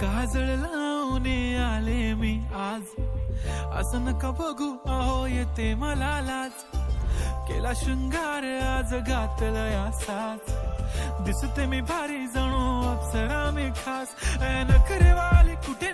काजळ लावून आले मी आज. असं नका बघू अहो येते मला लाज. केला शृंगार आज घातला असाच. दिसते मी भारी जणू अप्सरा मी खास. नखरेवाली कुठे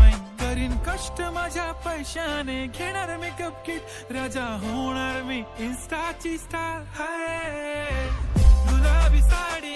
करीन कष्ट माझ्या पैशाने. घेणार मेकअप किट राजा होणार मी इन्स्टाची स्टार हाय. गुलाबी साडी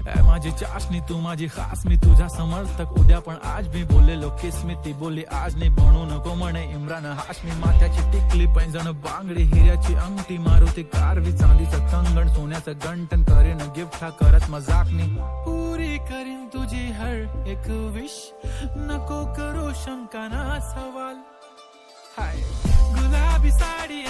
माझी चाशणी तू माझी खास मी तुझा समर्थक. उद्या पण आज मी बोललेलो किस मी ती बोली. आज नाही बनू नको म्हणे इम्रान हाशमी माथ्याची टिकली पैंजण बांगडी हिऱ्याची अंगठी मारुती कारवी. चांदीचं कंगण सोन्याचं गंटन करेन गिफ्ट हा करत मजाकनी पुरी करीन तुझी हर एक विश नको करू शंका ना सवाल. हाय गुलाबी साडी